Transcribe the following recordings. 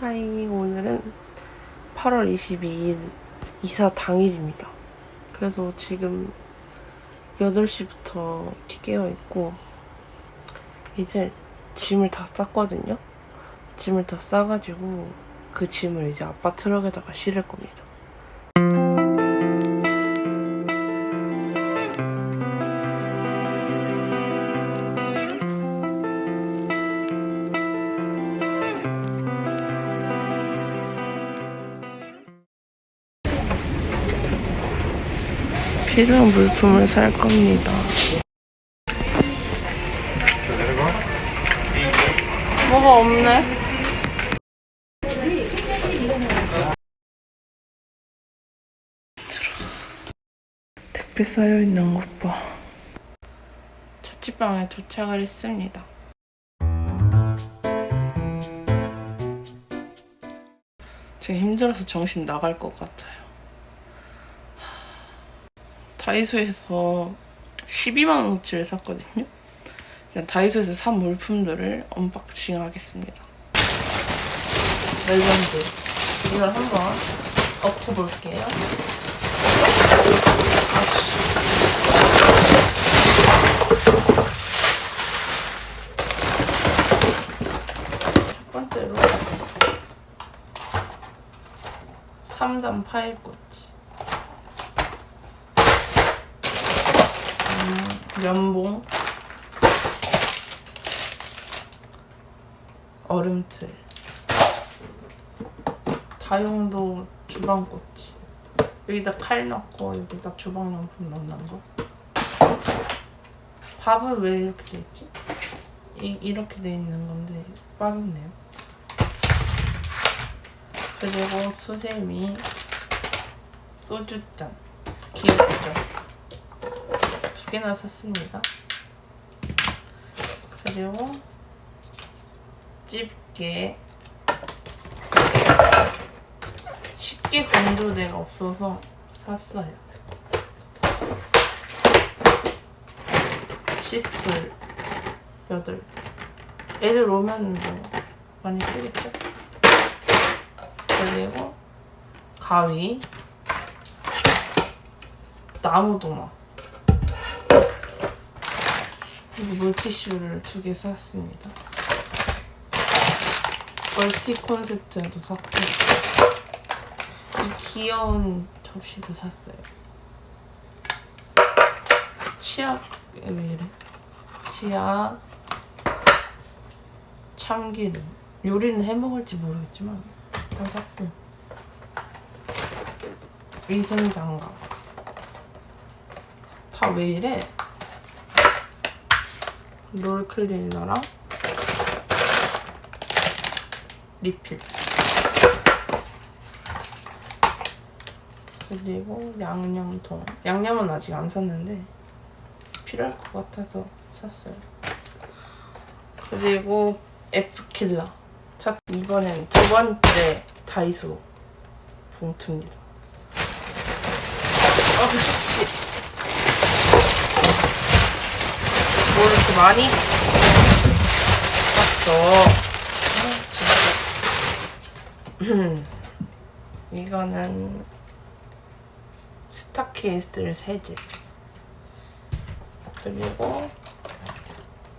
하이, 오늘은 8월 22일 이사 당일입니다. 그래서 지금 8시부터 깨어 있고, 이제 짐을 다 쌌거든요? 짐을 다 싸가지고 그 짐을 이제 아빠 트럭에다가 실을 겁니다. 필요한 물품을 살 겁니다. 뭐가 없네? 택배 쌓여 있는 것 봐. 자취방에 도착을 했습니다. 지금 힘들어서 정신 나갈 것 같아요. 다이소에서 12만 원어치를 샀거든요. 그냥 다이소에서 산 물품들을 언박싱 하겠습니다. 멜론드 이걸 한번 엎어볼게요. 첫 번째로 3단 파일꼬치 음, 면봉 얼음틀 다용도 주방꼬치 여기다 칼 넣고 여기다 주방용품 넣는 거 밥은 왜 이렇게 돼 있지? 이, 이렇게 돼 있는 건데 빠졌네요 그리고 수세미 소주잔 귀엽죠? 두 개나 샀습니다 그리고 집게 쉽게 건조대가 없어서 샀어요. 칫솔 8개. 애들 오면 뭐 많이 쓰겠죠? 그리고 가위, 나무도마. 물티슈를 두 개 샀습니다. 멀티 콘센트도 샀고 이 귀여운 접시도 샀어요. 치약 왜 이래? 치약 참기름 요리는 해 먹을지 모르겠지만 다 샀고 위생장갑 다 왜 이래? 롤 클리너랑 리필. 그리고 양념통. 양념은 아직 안 샀는데 필요할 것 같아서 샀어요. 그리고 자, 이번엔 두 번째 다이소 봉투입니다. 아, 이렇게 많이? 샀어 이거는 스타케이스를 세제 그리고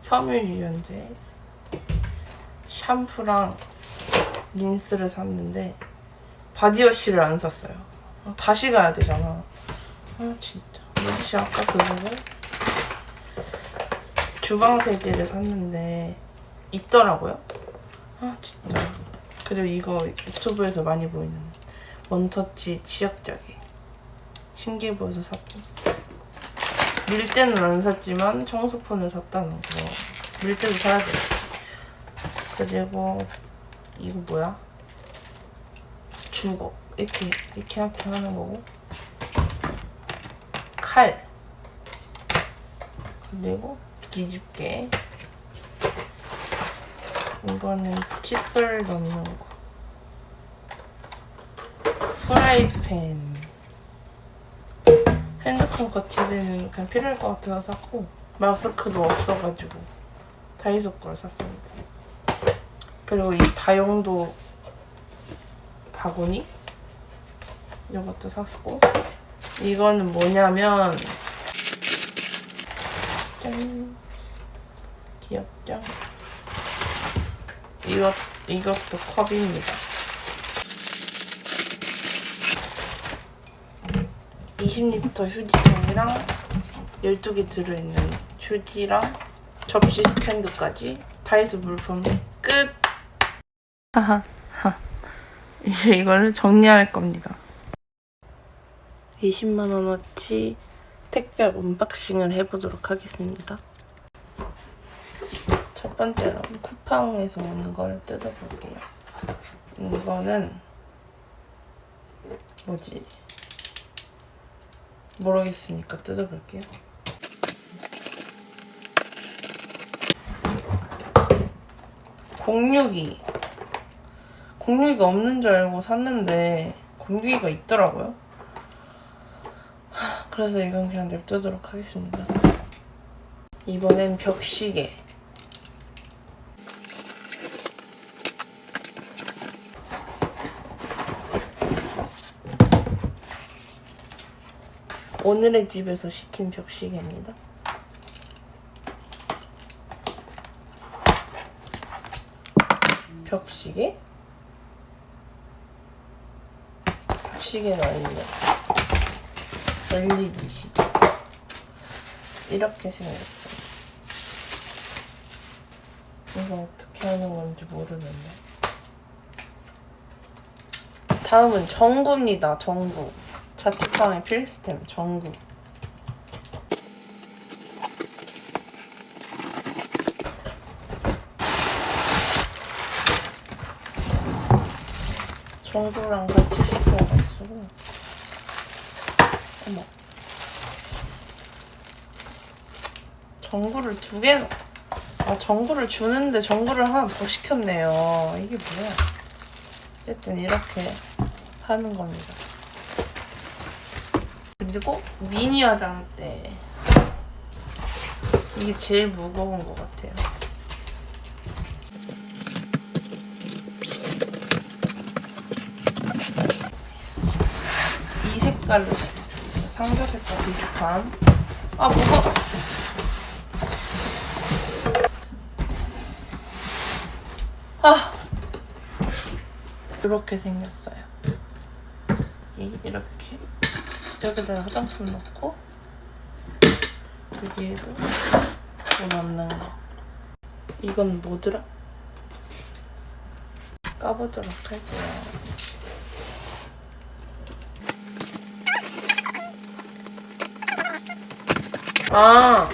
섬유 유연제 샴푸랑 린스를 샀는데 바디워시를 안 샀어요. 아, 다시 가야 되잖아. 아 진짜. 역시 아까 그거를 주방 세제를 샀는데 있더라고요. 아 진짜. 그리고 이거 유튜브에서 많이 보이는 원터치 치약자기. 신기해 보여서 샀고. 밀대는 안 샀지만 청소폰을 샀다는 거. 밀대도 사야 돼. 그리고 이거 뭐야? 주걱. 이렇게 이렇게 이렇게 하는 거고. 칼. 그리고 뒤집개 이거는 칫솔 넣는 거. 프라이팬. 핸드폰 거치대는 그냥 필요할 것 같아서 샀고 마스크도 없어가지고 다이소 걸 샀습니다. 그리고 이 다용도 바구니 이것도 샀고 이거는 뭐냐면 짠 귀엽죠? 이것 이것도 컵입니다. 20리터 휴지통이랑 12개 들어있는 휴지랑 접시 스탠드까지 다이소 물품 끝! 하하 하. 이제 이거를 정리할 겁니다. 20만원어치 택배 언박싱을 해보도록 하겠습니다. 첫 번째로 쿠팡에서 오는 걸 뜯어볼게요. 이거는 뭐지? 모르겠으니까 뜯어볼게요. 공육이 공육이가 없는 줄 알고 샀는데 공육이가 있더라고요. 하, 그래서 이건 그냥 냅두도록 하겠습니다. 이번엔 벽시계. 오늘의 집에서 시킨 벽시계입니다. 벽시계? 벽시계가 아닌데 시계 이렇게 생겼어요. 이거 어떻게 하는 건지 모르는데 다음은 전구입니다. 전구 자취방의 필수템 전구 전구랑 같이 시켜가지고 어머. 전구를 두 개나 아 전구를 주는데 전구를 하나 더 시켰네요. 이게 뭐야? 어쨌든 이렇게 하는 겁니다. 그리고 미니 화장대 이게 제일 무거운 것 같아요. 이 색깔로 시켰습니다 상자색과 비슷한. 아 무거워 아! 이렇게 생겼어요. 이- 이렇게. 여기다가 화장품 넣고 여기에도 뭐 넣는 거. 이건 뭐더라? 까보도록 할게요 아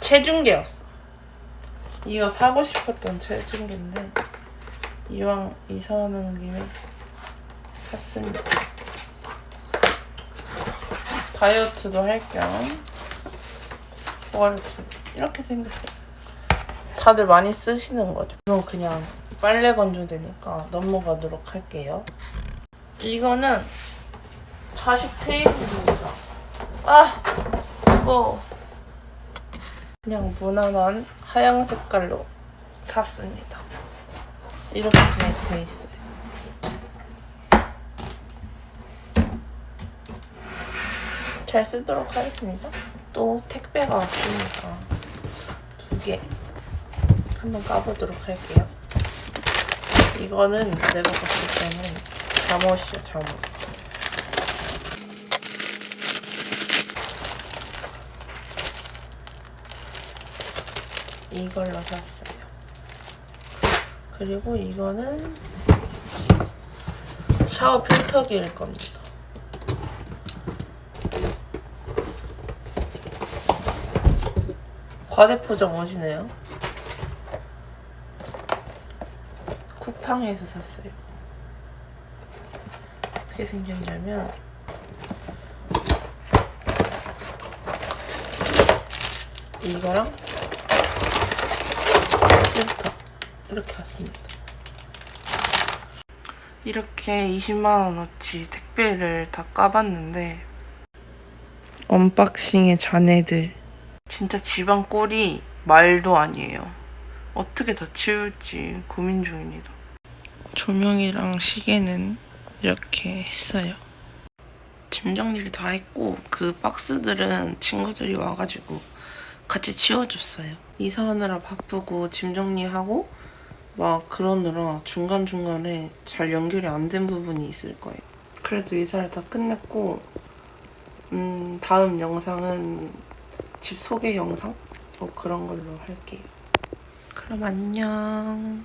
체중계였어 이거 사고 싶었던 체중계인데 이왕 이사 오는 김에 샀습니다. 다이어트도 할겸 이렇게 이렇게 생겼어요. 다들 많이 쓰시는 거죠. 그럼 그냥 빨래 건조되니까 넘어가도록 할게요. 이거는 자식 테이블입니다. 아, 이거 그냥 무난한 하양 색깔로 샀습니다. 이렇게 돼 있어요. 잘 쓰도록 하겠습니다. 또 택배가 왔으니까 두 개 한번 까보도록 할게요. 이거는 내가 봤을 때는 잠옷이야 잠옷. 이걸로 샀어요. 그리고 이거는 샤워 필터기일 겁니다. 과대포장 옷이네요. 쿠팡에서 샀어요. 어떻게 생겼냐면 이거랑 필터 이렇게 왔습니다. 이렇게 20만원어치 택배를 다 까봤는데 언박싱의 자네들 진짜 집안 꼴이 말도 아니에요. 어떻게 다 치울지 고민 중입니다. 조명이랑 시계는 이렇게 했어요. 짐 정리를 다 했고 그 박스들은 친구들이 와가지고 같이 치워줬어요. 이사하느라 바쁘고 짐 정리하고 막 그러느라 중간중간에 잘 연결이 안 된 부분이 있을 거예요. 그래도 이사를 다 끝냈고 음, 다음 영상은 집 소개 영상? 뭐 그런 걸로 할게요. 그럼 안녕.